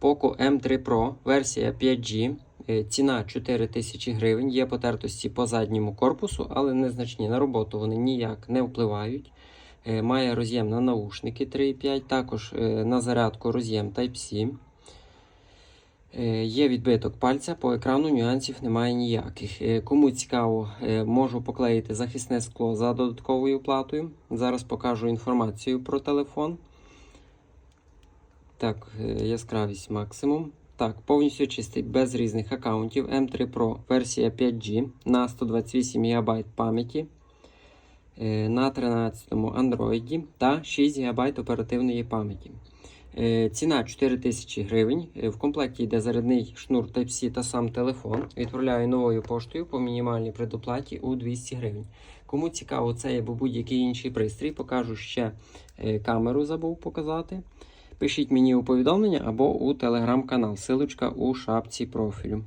Poco M3 Pro, версія 5G, е, ціна 4000 гривень. Є потертості по задньому корпусу, але незначні. На роботу вони ніяк не впливають. Е, Має роз'єм на наушники 3.5, також е, на зарядку роз'єм Type-C. Є відбиток пальця, по екрану нюансів немає ніяких. Кому цікаво, можу поклеїти захисне скло за додатковою платою. Зараз покажу інформацію про телефон. Так, е, яскравість максимум. Так, повністю чистий, без різних аккаунтів. M3 Pro версія 5G на 128 ГБ пам'яті. е, На 13 Android та 6 ГБ оперативної пам'яті. Е, Ціна 4000 гривень. В комплекті йде зарядний шнур Type-C та сам телефон. Відправляю новою поштою по мінімальній предоплаті у 200 гривень. Кому цікаво цей або будь-який інший пристрій, покажу ще камеру, забув показати. Пишіть мені у повідомлення або у телеграм-канал. Силочка у шапці профілю.